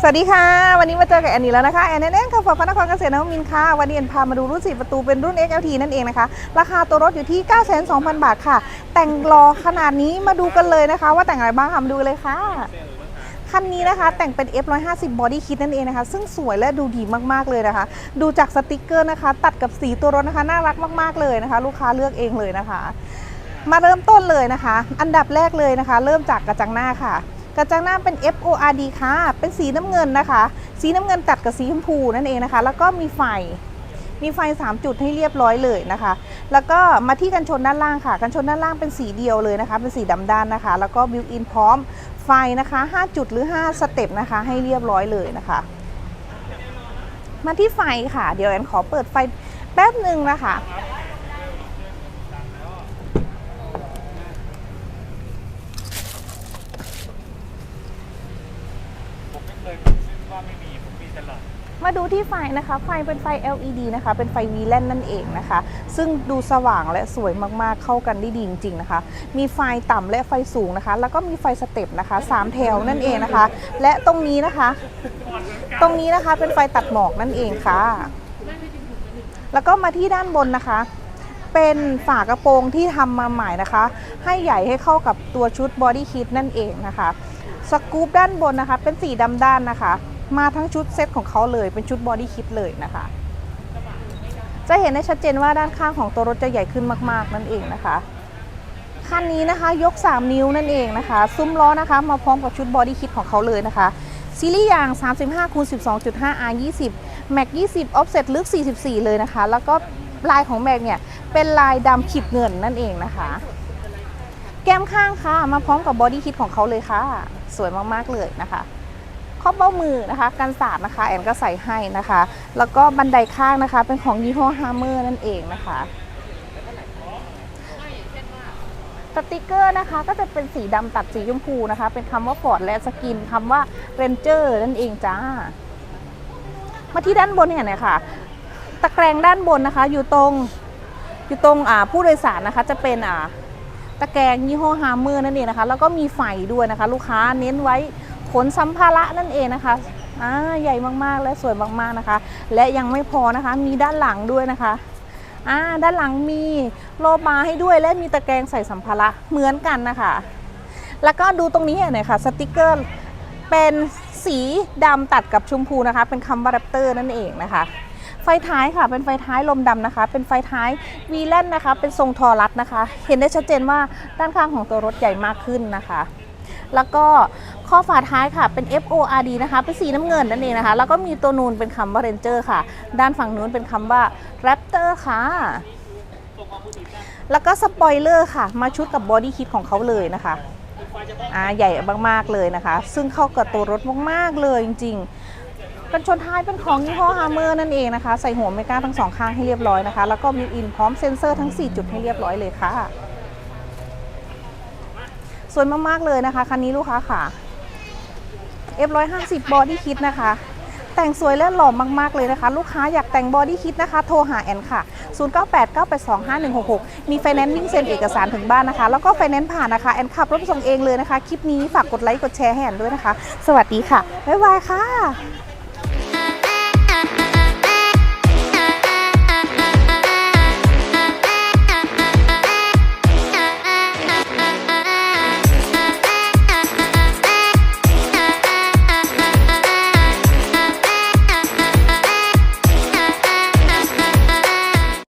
สวัสดีค่ะ วันนี้มาเจอกับแอนนี่แล้วนะคะ แอนแน่นค่ะฝากพระนครเกษตรนวมินค่ะ วันนี้แอนพามาดูรุ่น4ประตูเป็นรุ่น XLT นั่นเองนะคะ ราคาตัวรถอยู่ที่ 92,000 บาทค่ะ แต่งรอขนาดนี้มาดูกันเลยนะคะ ว่าแต่งอะไรบ้างค่ะมาดูเลยค่ะคันนี้นะคะแต่งเป็น F150 Body Kit นั่นเองนะคะ ซึ่งสวยและดูดีมากๆเลยนะคะ ดูจากสติกเกอร์นะคะ ตัดกับสีตัวรถนะคะ น่ารักมากๆเลยนะคะ ลูกค้าเลือกเองเลยนะคะ มาเริ่มต้นเลยนะคะ อันดับแรกเลยนะคะ เริ่มจากกระจังหน้าค่ะ กระจังหน้าเป็น FORD ค่ะ เป็นสีน้ำเงินนะคะ สีน้ำเงินตัดกับสีชมพูนั่นเองนะคะ แล้วก็มีไฟ มีไฟ 3 จุดให้เรียบร้อยเลยนะคะ แล้วก็มาที่กันชนด้านล่างค่ะ กันชนด้านล่างเป็นสีเดียวเลยนะคะ เป็นสีดำด้านนะคะ แล้วก็บิวอินพร้อมไฟนะคะ 5 จุดหรือ 5 สเต็ปนะคะ ให้เรียบร้อยเลยนะคะ มาที่ไฟค่ะ เดี๋ยวแอนขอเปิดไฟแป๊บหนึ่งนะคะ ผมไม่เคยว่าไม่มีผมมีตลอด มาดูที่ไฟนะคะ ไฟเป็นไฟ LED นะคะ เป็นไฟ V แลนนั่นเองนะคะ ซึ่งดูสว่างและสวยมากๆ เข้ากันได้ดีจริงๆนะคะ มีไฟต่ำและไฟสูงนะคะ แล้วก็มีไฟสเต็ปนะคะสามแถวนั่นเองนะคะ และตรงนี้นะคะ ตรงนี้นะคะเป็นไฟตัดหมอกนั่นเองค่ะ แล้วก็มาที่ด้านบนนะคะเป็นฝากระโปรงที่ทำมาใหม่นะคะ ให้ใหญ่ให้เข้ากับตัวชุดบอดี้คิดนั่นเองนะคะ สกู๊ปด้านบนนะคะ เป็นสีดำด้านนะคะ มาทั้งชุดเซตของเขาเลย เป็นชุดบอดี้คิดเลยนะคะ จะเห็นได้ชัดเจนว่าด้านข้างของตัวรถจะใหญ่ขึ้นมาก ๆ นั่นเองนะคะคันนี้นะคะยก 3 นิ้วนั่นเองนะคะ ซุ้มล้อนะคะมาพร้อมกับชุดบอดี้คิดของเขาเลยนะคะซีรีส์ยาง 35คูณ12.5 R 20แม็ก20 offset ลึก 44 เลยนะคะ แล้วก็ลายของแม็กเนี่ยเป็นลายดำขีดเงินนั่นเองนะคะ แก้มข้างค่ะ มาพร้อมกับบอดี้คิดของเขาเลยค่ะ สวยมาก ๆ เลยนะคะ รอบเบ้ามือนะคะกันสาดนะคะแอนก็ใส่ให้นะคะ แล้วก็บันไดข้างนะคะเป็นของยี่ห้อฮาร์เมอร์นั่นเองนะคะสติกเกอร์นะคะก็จะเป็นสีดำตัดสีชมพูนะคะ เป็นคำว่าฟอร์ดและสกินคำว่าเรนเจอร์นั่นเองจ้า มาที่ด้านบนเนี่ยนะคะตะแกรงด้านบนนะคะ อยู่ตรงอยู่ตรงอ่าผู้โดยสารนะคะ จะเป็นอ่าตะแกรงยี่ห้อฮาร์เมอร์นั่นเองนะคะ แล้วก็มีไฟด้วยนะคะ ลูกค้าเน้นไว้ นสัมภาระนั่นเองนะคะอ่าใหญ่มากๆและสวยมากๆนะคะ และยังไม่พอนะคะมีด้านหลังด้วยนะคะอ่าด้านหลังมีโลบาให้ด้วยและมีตะแกรงใส่สัมภาระเหมือนกันนะคะ แล้วก็ดูตรงนี้หน่อยค่ะสติกเกอร์เป็นสีดำตัดกับชมพูนะคะ เป็นคำว่าแรปเตอร์นั่นเองนะคะไฟท้ายค่ะเป็นไฟท้ายลมดำนะคะ เป็นไฟท้ายวีแลนนะคะ เป็นทรงทอรัสนะคะ เห็นได้ชัดเจนว่าด้านข้างของตัวรถใหญ่มากขึ้นนะคะ แล้วก็ ข้อฝาท้ายค่ะเป็น FORD นะคะเป็นสีน้ำเงินนั่นเองนะคะ แล้วก็มีตัวนูนเป็นคำว่า Ranger ค่ะ ด้านฝั่งนู้นเป็นคำว่า Raptor ค่ะ แล้วก็สปอยเลอร์ค่ะ มาชุดกับบอดี้คิดของเขาเลยนะคะอ่าใหญ่มากๆเลยนะคะ ซึ่งเข้ากับตัวรถมากๆเลยจริงๆกันชนท้ายเป็นของยี่ห้อฮาร์เมอร์นั่นเองนะคะ ใส่หัวเมกาทั้งสองข้างให้เรียบร้อยนะคะ แล้วก็มิวอินพร้อมเซ็นเซอร์ทั้ง 4 จุดให้เรียบร้อยเลยค่ะ สวยมากๆเลยนะคะ คันนี้ลูกค้าค่ะ F150 บอดี้คิดนะคะ แต่งสวยและหล่อมาก ๆ เลยนะคะ ลูกค้าอยากแต่งบอดี้คิดนะคะ โทรหาแอนค่ะ 0989825166 มีไฟแนนซ์วิ่งเซ็นเอกสารถึงบ้านนะคะ แล้วก็ไฟแนนซ์ผ่านนะคะ แอนขับรถส่งเองเลยนะคะ คลิปนี้ฝากกดไลค์กดแชร์ให้แอนด้วยนะคะ สวัสดีค่ะ บ๊ายบายค่ะ